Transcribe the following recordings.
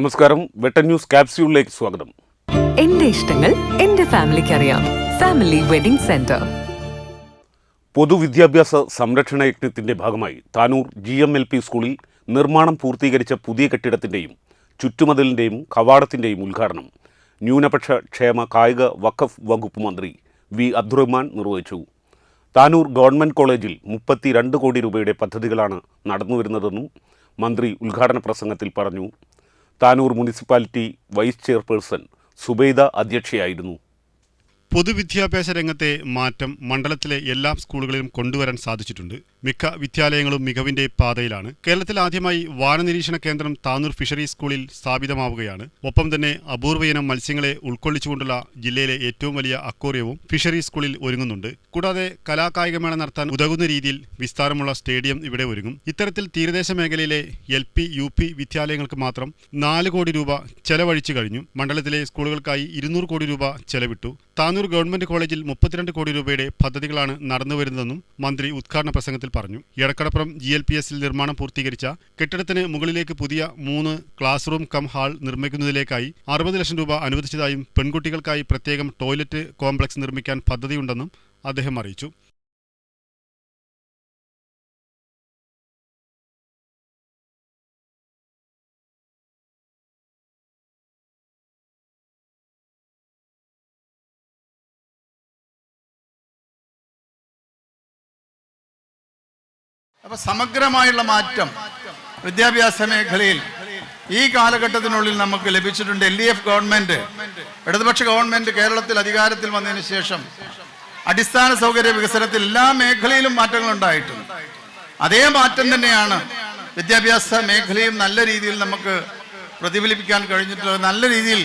നമസ്കാരം. വെട്ടൻ ന്യൂസ് കാപ്സ്യൂളിലേക്ക് സ്വാഗതം. എന്റെ ഇഷ്ടങ്ങൾ എന്റെ ഫാമിലിക്ക് അറിയാം. Family wedding centre. പൊതുവിദ്യാഭ്യാസ സംരക്ഷണ യജ്ഞത്തിന്റെ ഭാഗമായി Tanur G M L P സ്കൂളിൽ നിർമ്മാണം പൂർത്തീകരിച്ച പുതിയ കെട്ടിടത്തിന്റെയും ചുറ്റുമതിലിന്റെയും കവാടത്തിന്റെയും ഉദ്ഘാടനം ന്യൂനപക്ഷ ക്ഷേമ കായിക വഖഫ് വകുപ്പ് മന്ത്രി വി അബ്ദുറഹ്മാൻ നിർവഹിച്ചു. താനൂർ ഗവൺമെന്റ് കോളേജിൽ മുപ്പത്തിരണ്ട് കോടി രൂപയുടെ പദ്ധതികളാണ് നടന്നുവരുന്നതെന്നും മന്ത്രി ഉദ്ഘാടന പ്രസംഗത്തിൽ പറഞ്ഞു. Tanur municipality vice chairperson Subaida അധ്യക്ഷയായിരുന്നു പൊതുവിദ്യാഭ്യാസ രംഗത്തെ മാറ്റം മണ്ഡലത്തിലെ എല്ലാ സ്കൂളുകളിലും കൊണ്ടുവരാൻ സാധിച്ചിട്ടുണ്ട്. മിക്ക വിദ്യാലയങ്ങളും മികവിന്റെ പാതയിലാണ്. കേരളത്തിൽ ആദ്യമായി വാനനിരീക്ഷണ കേന്ദ്രം താനൂർ ഫിഷറി സ്കൂളിൽ സ്ഥാപിതമാവുകയാണ്. ഒപ്പം തന്നെ അപൂർവയിനം മത്സ്യങ്ങളെ ഉൾക്കൊള്ളിച്ചുകൊണ്ടുള്ള ജില്ലയിലെ ഏറ്റവും വലിയ അക്വേറിയവും ഫിഷറി സ്കൂളിൽ ഒരുങ്ങുന്നുണ്ട്. കൂടാതെ കലാകായികമേള നടത്താൻ ഉതകുന്ന രീതിയിൽ വിസ്താരമുള്ള സ്റ്റേഡിയം ഇവിടെ ഒരുങ്ങും. ഇത്തരത്തിൽ തീരദേശ മേഖലയിലെ എൽ പി യു പി വിദ്യാലയങ്ങൾക്ക് മാത്രം നാല് കോടി രൂപ ചെലവഴിച്ചു കഴിഞ്ഞു. മണ്ഡലത്തിലെ സ്കൂളുകൾക്കായി ഇരുന്നൂറ് കോടി രൂപ ചെലവിട്ടു. ഗവൺമെന്റ് കോളേജിൽ മുപ്പത്തിരണ്ട് കോടി രൂപയുടെ പദ്ധതികളാണ് നടന്നുവരുന്നതെന്നും മന്ത്രി ഉദ്ഘാടന പ്രസംഗത്തിൽ പറഞ്ഞു. എടക്കടപ്പുറം ജി എൽ പി എസിൽ നിർമ്മാണം പൂർത്തീകരിച്ച കെട്ടിടത്തിന് മുകളിലേക്ക് പുതിയ മൂന്ന് ക്ലാസ് റൂം കം ഹാൾ നിർമ്മിക്കുന്നതിലേക്കായി അറുപത് ലക്ഷം രൂപ അനുവദിച്ചതായും പെൺകുട്ടികൾക്കായി പ്രത്യേകം ടോയ്ലറ്റ് കോംപ്ലക്സ് നിർമ്മിക്കാൻ പദ്ധതിയുണ്ടെന്നും അദ്ദേഹം അറിയിച്ചു. അപ്പൊ സമഗ്രമായുള്ള മാറ്റം വിദ്യാഭ്യാസ മേഖലയിൽ ഈ കാലഘട്ടത്തിനുള്ളിൽ നമുക്ക് ലഭിച്ചിട്ടുണ്ട് എൽ ഡി എഫ് ഗവൺമെന്റ്. ഇടതുപക്ഷ ഗവൺമെന്റ് കേരളത്തിൽ അധികാരത്തിൽ വന്നതിന് ശേഷം അടിസ്ഥാന സൗകര്യ വികസനത്തിൽ എല്ലാ മേഖലയിലും മാറ്റങ്ങൾ ഉണ്ടായിട്ടുണ്ട്. അതേ മാറ്റം തന്നെയാണ് വിദ്യാഭ്യാസ മേഖലയും നല്ല രീതിയിൽ നമുക്ക് പ്രതിഫലിപ്പിക്കാൻ കഴിഞ്ഞിട്ടുള്ളത്. നല്ല രീതിയിൽ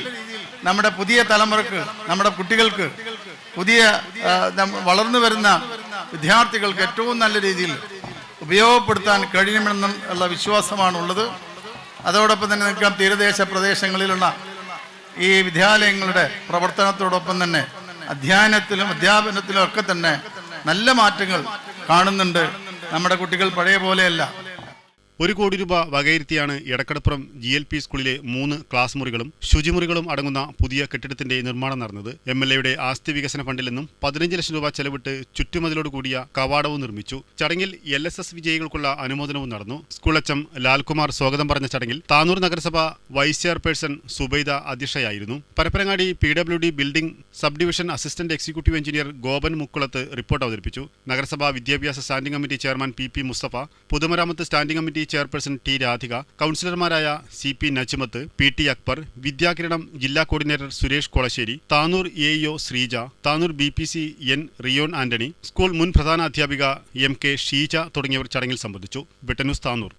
നമ്മുടെ പുതിയ തലമുറയ്ക്ക് നമ്മുടെ കുട്ടികൾക്ക് പുതിയ വളർന്നു വരുന്ന വിദ്യാർത്ഥികൾക്ക് ഏറ്റവും നല്ല രീതിയിൽ ഉപയോഗപ്പെടുത്താൻ കഴിയുമെന്നും ഉള്ള വിശ്വാസമാണുള്ളത്. അതോടൊപ്പം തന്നെ നിൽക്കാം തീരദേശ പ്രദേശങ്ങളിലുള്ള ഈ വിദ്യാലയങ്ങളുടെ പ്രവർത്തനത്തോടൊപ്പം തന്നെ അധ്യയനത്തിലും അധ്യാപനത്തിലും ഒക്കെ തന്നെ നല്ല മാറ്റങ്ങൾ കാണുന്നുണ്ട്. നമ്മുടെ കുട്ടികൾ പഴയ പോലെയല്ല. ഒരു കോടി രൂപ വകയിരുത്തിയാണ് എടക്കടപ്പുറം ജി എൽ പി സ്കൂളിലെ മൂന്ന് ക്ലാസ് മുറികളും ശുചിമുറികളും അടങ്ങുന്ന പുതിയ കെട്ടിടത്തിന്റെ നിർമ്മാണം നടന്നത്. എം എൽ എയുടെ ആസ്തി വികസന ഫണ്ടിൽ നിന്നും പതിനഞ്ച് ലക്ഷം രൂപ ചെലവിട്ട് ചുറ്റുമതിലോട് കൂടിയ കവാടവും നിർമ്മിച്ചു. ചടങ്ങിൽ എൽ എസ് എസ് വിജയികൾക്കുള്ള അനുമോദനവും നടന്നു. സ്കൂൾ എച്ച് എം ലാൽകുമാർ സ്വാഗതം പറഞ്ഞ ചടങ്ങിൽ താനൂർ നഗരസഭ vice chairperson Subaida അധ്യക്ഷയായിരുന്നു. Parappanangadi P W D building sub division assistant executive engineer Gopan Mukkulath report അവതരിപ്പിച്ചു. നഗരസഭാ വിദ്യാഭ്യാസ standing committee chairman P P Musthafa പൊതുമരാമത്ത് standing committee chairperson T Radhika കൗൺസിലർമാരായ C P Najmath P T Akbar Vidyakiranam ജില്ലാ coordinator Suresh Kolassery Tanur A O Sreeja Tanur B P C N Riyon Antony school മുൻ പ്രധാന അധ്യാപിക M K Sheeja തുടങ്ങിയവർ ചടങ്ങിൽ സംബന്ധിച്ചു. ബ്രിട്ടനൂസ് താനൂർ.